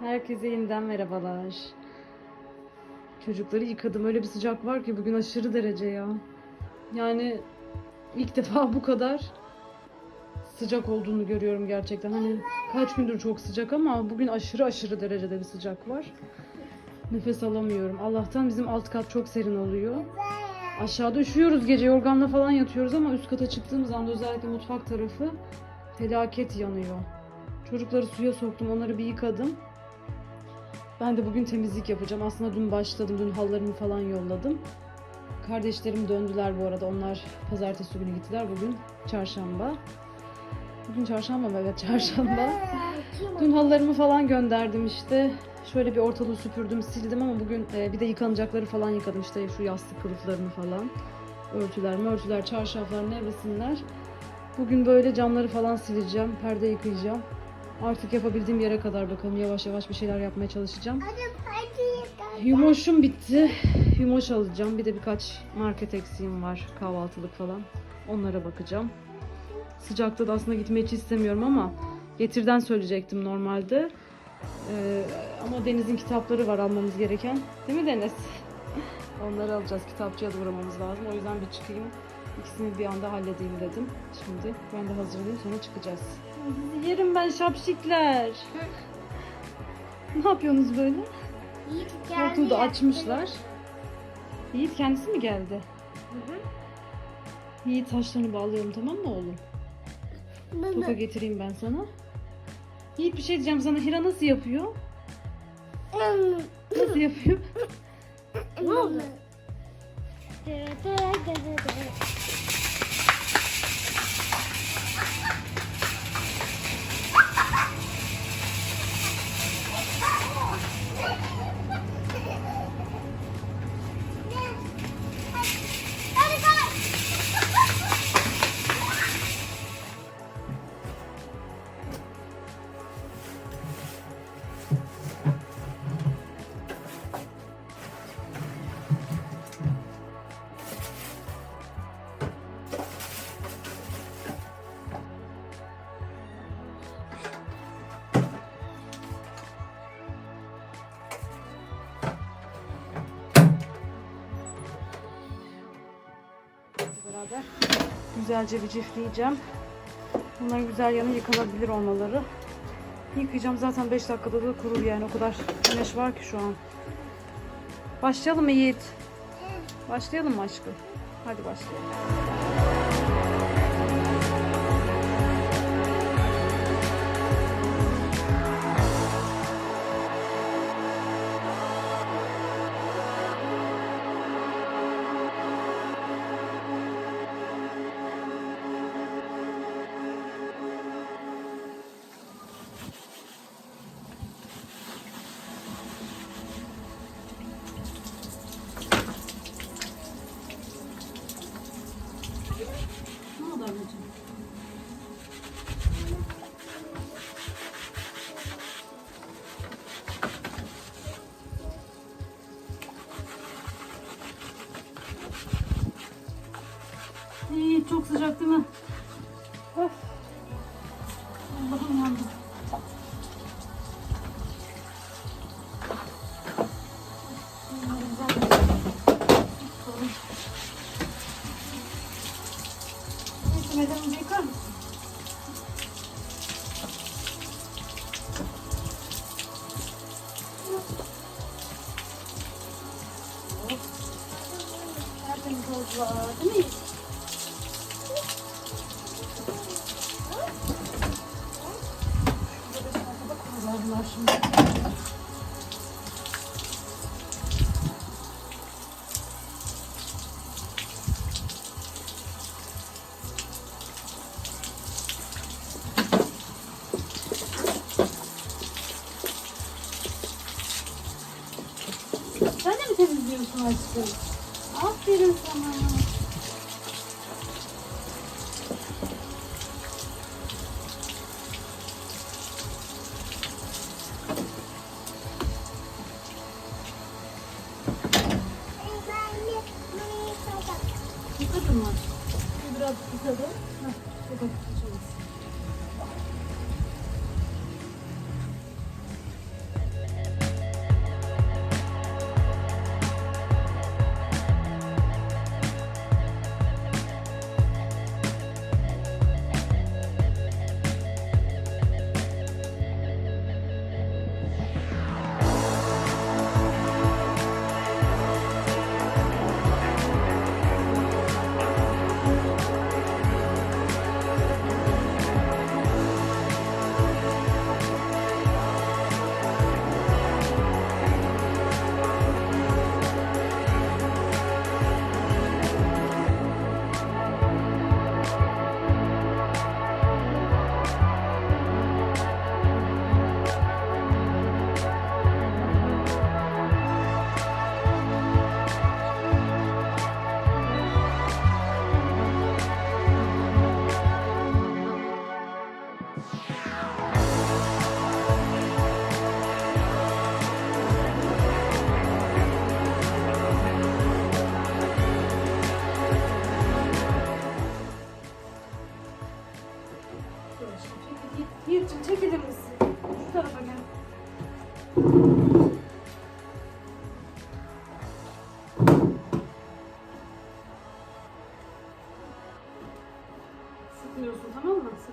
Herkese yeniden merhabalar. Çocukları yıkadım. Öyle bir sıcak var ki bugün aşırı derece ya. Yani ilk defa bu kadar sıcak olduğunu görüyorum gerçekten. Hani kaç gündür çok sıcak ama bugün aşırı aşırı derecede bir sıcak var. Nefes alamıyorum. Allah'tan bizim alt kat çok serin oluyor. Aşağıda üşüyoruz gece yorganla falan yatıyoruz ama üst kata çıktığımız anda özellikle mutfak tarafı felaket yanıyor. Çocukları suya soktum, onları bir yıkadım. Ben de bugün temizlik yapacağım. Aslında dün başladım, dün hallarımı falan yolladım. Kardeşlerim döndüler bu arada. Onlar pazartesi günü gittiler. Bugün çarşamba. Bugün çarşamba mı? Evet çarşamba. Dün hallarımı falan gönderdim işte. Şöyle bir ortalığı süpürdüm, sildim ama bugün e, bir de yıkanacakları falan yıkadım. İşte şu yastık kılıflarını falan. Örtüler, örtüler, çarşaflar, nevresimler. Bugün böyle camları falan sileceğim, perde yıkayacağım. Artık yapabildiğim yere kadar bakalım. Yavaş yavaş bir şeyler yapmaya çalışacağım. Yumoşum bitti. Yumoş alacağım. Bir de birkaç market eksiğim var. Kahvaltılık falan. Onlara bakacağım. Sıcakta da aslında gitmeyi hiç istemiyorum ama getirden söyleyecektim normalde. Ee, ama Deniz'in kitapları var almamız gereken. Değil mi Deniz? Onları alacağız. Kitapçıya da uğramamız lazım. O yüzden bir çıkayım. İkisini bir anda halledeyim dedim. Şimdi ben de hazırlayayım sonra çıkacağız. Sizi yerim ben şapşikler. Ne yapıyorsunuz böyle? Koltuğu da açmışlar. Yiğit kendisi mi geldi? Yiğit taşlarını bağlayalım tamam mı oğlum? Toka getireyim ben sana. Yiğit bir şey diyeceğim sana. Hira nasıl yapıyor? Nasıl yapıyor? Ne oldu? Güzelce bir cifleyeceğim. Bunların güzel yanı yıkanabilir olmaları. Yıkayacağım zaten 5 dakikada da kurur yani o kadar güneş var ki şu an. Başlayalım mı Yiğit? Başlayalım mı aşkım? Hadi başlayalım. İyi, çok sıcak değil mi? Of. Allah'ım yandım. Medanımızı yıkar mısın? Tertemiz oldular, değil mi? Sen de mi temizliyorsun aşkım? Aferin sana.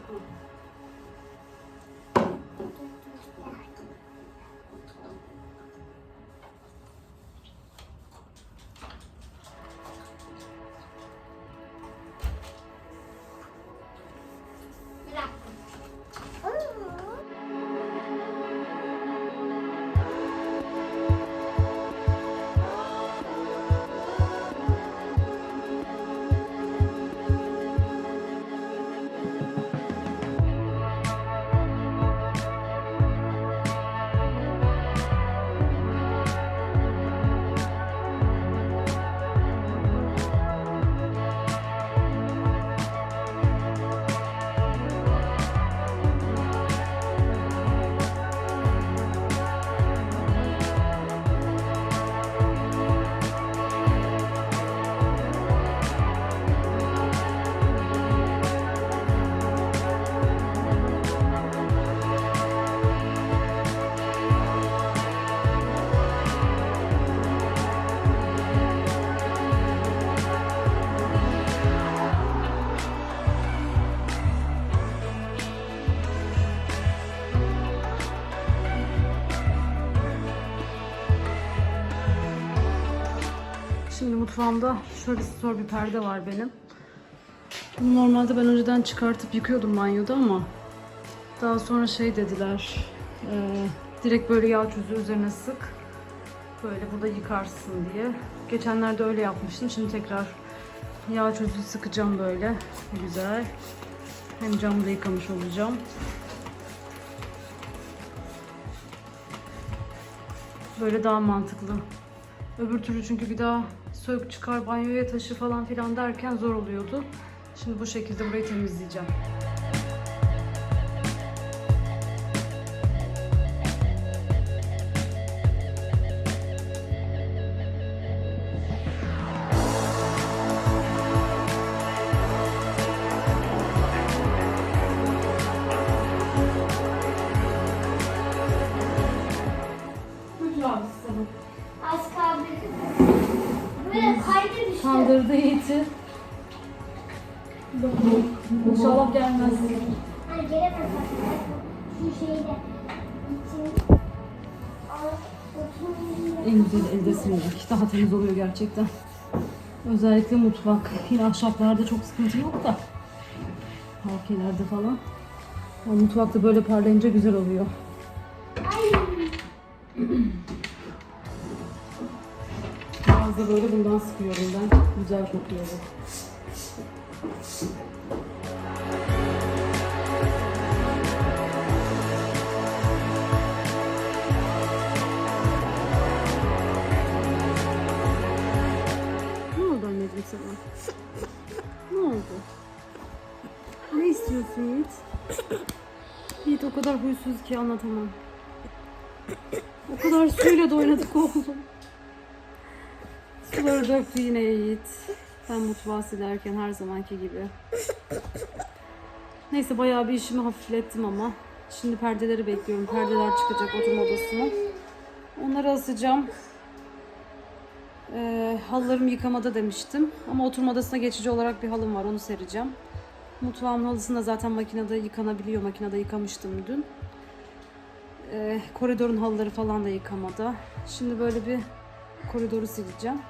Thank you. Şimdi mutfağımda şöyle zor bir perde var benim. Bunu normalde ben önceden çıkartıp yıkıyordum banyoda ama daha sonra şey dediler. e, direkt böyle yağ çözü üzerine sık. Böyle burada yıkarsın diye. Geçenlerde öyle yapmıştım. Şimdi tekrar yağ çözü sıkacağım böyle. Güzel. Hem camı da yıkamış olacağım. Böyle daha mantıklı. Öbür türlü çünkü bir daha sök çıkar banyoya taşı falan filan derken zor oluyordu. Şimdi bu şekilde burayı temizleyeceğim. Kaldırdı Yiğit'i. İnşallah gelmez. Hani gelemez aslında. Şu şeyde. için En güzel elde silmek. Daha temiz oluyor gerçekten. Özellikle mutfak. Yine ahşaplarda çok sıkıntı yok da. Halkelerde falan. Ama mutfakta böyle parlayınca güzel oluyor. Da böyle bundan sıkıyorum ben. Güzel kokuyor bu. Ne oldu anneciğim sana? Ne oldu? Ne istiyorsun Yiğit? Yiğit o kadar huysuz ki anlatamam. O kadar suyla da oynadık oğlum. Suları döktü yine Yiğit. Ben mutfağı silerken her zamanki gibi. Neyse bayağı bir işimi hafiflettim ama. Şimdi perdeleri bekliyorum. Perdeler çıkacak oturma odasına. Onları asacağım. Ee, halılarımı yıkamada demiştim. Ama oturma odasına geçici olarak bir halım var. Onu sereceğim. Mutfağımın halısını da zaten makinede yıkanabiliyor. Makinede yıkamıştım dün. Ee, koridorun halıları falan da yıkamada. Şimdi böyle bir koridoru sileceğim.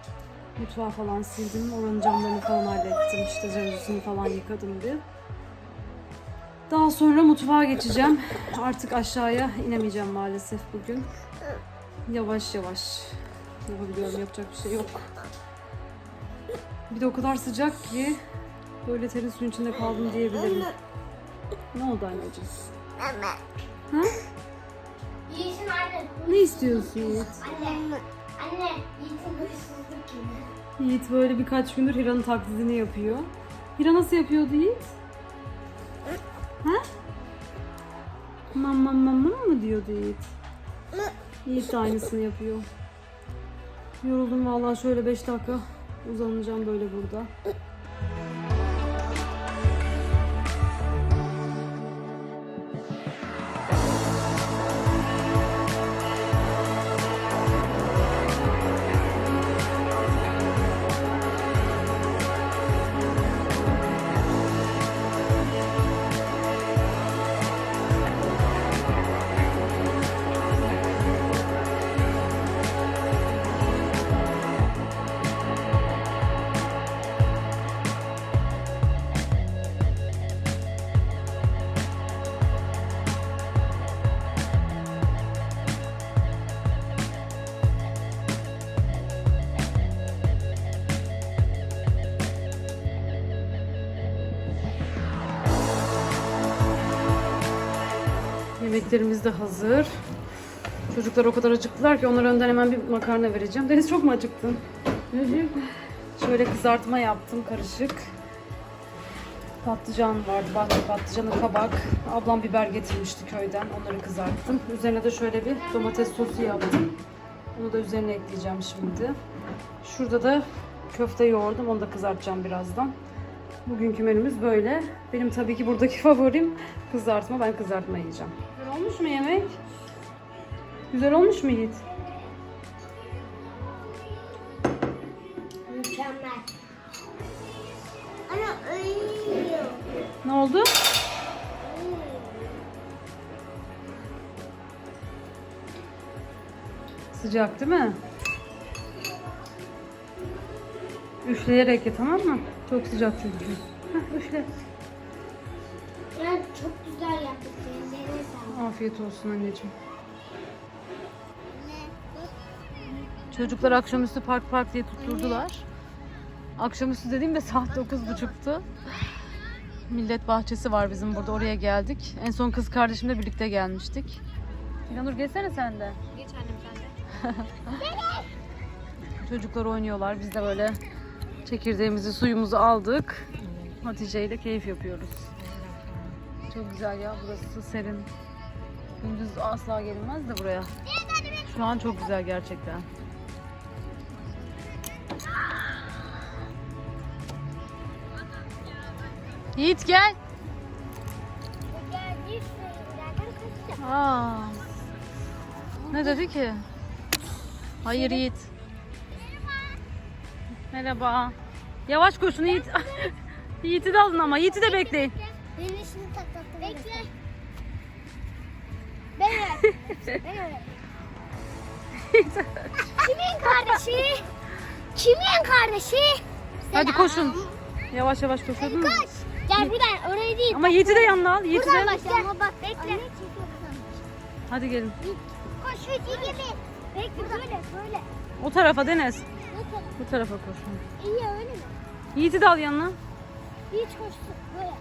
Mutfağı falan sildim. Oranın camlarını falan hallettim. İşte jaluzisini falan yıkadım bir. Daha sonra mutfağa geçeceğim. Artık aşağıya inemeyeceğim maalesef bugün. Yavaş yavaş yapabiliyorum. Yapacak bir şey yok. Bir de o kadar sıcak ki böyle terin suyun içinde kaldım diyebilirim. Ne oldu anneciğim? Ha? Anne. Ne istiyorsun? Anne. Anne. Yiğit'in hırsızlık. Yiğit böyle birkaç gündür Hira'nın taklidini yapıyor. Hira nasıl yapıyordu Yiğit? Ha? Mam mam mam mam mı diyordu Yiğit? Yiğit de aynısını yapıyor. Yoruldum vallahi şöyle 5 dakika uzanacağım böyle burada. Yemeklerimiz de hazır. Çocuklar o kadar acıktılar ki onlara önden hemen bir makarna vereceğim. Deniz çok mu acıktın? Şöyle kızartma yaptım karışık. Patlıcan vardı, bahçe patlıcanı, kabak. Ablam biber getirmişti köyden. Onları kızarttım. Üzerine de şöyle bir domates sosu yaptım. Onu da üzerine ekleyeceğim şimdi. Şurada da köfte yoğurdum. Onu da kızartacağım birazdan. Bugünkü menümüz böyle. Benim tabii ki buradaki favorim kızartma. Ben kızartma yiyeceğim. Olmuş mu yemek? Güzel olmuş mu Yiğit? Mükemmel. Ana ölüyor. Ne oldu? Sıcak değil mi? Üfleyerek ye tamam mı? Çok sıcak çünkü. Heh, üfle. Ya çok güzel yaptık. Afiyet olsun anneciğim. Çocuklar akşamüstü park park diye tutturdular. Akşamüstü dediğimde saat 9.30'tu. Millet bahçesi var bizim burada. Oraya geldik. En son kız kardeşimle birlikte gelmiştik. İlhanur gelsene sen de. Geç annem sen de. Çocuklar oynuyorlar. Biz de böyle çekirdeğimizi, suyumuzu aldık. Hatice ile keyif yapıyoruz. Çok güzel ya. Burası serin. Gündüz asla gelinmez de buraya. Şu an çok güzel gerçekten. Yiğit gel. Aa. Ne dedi ki? Hayır Yiğit. Merhaba. Yavaş koşun Yiğit. Yiğit'i de alın ama. Yiğit'i de bekleyin. Benim işini tak tak tak. Bekle. Kimin kardeşi? Kimin kardeşi? Hadi koşun. Yavaş yavaş koşun. Koş. Gel buradan oraya değil. Ama Yiğit'i de yanına al. Yiğit'i Buradan de. başla ama bak bekle. Hadi gelin. Koş hadi gibi. Bekle böyle böyle. O tarafa Deniz. Bu tarafa koş. İyi öyle mi? Yiğit'i de al yanına. Hiç koşsun böyle.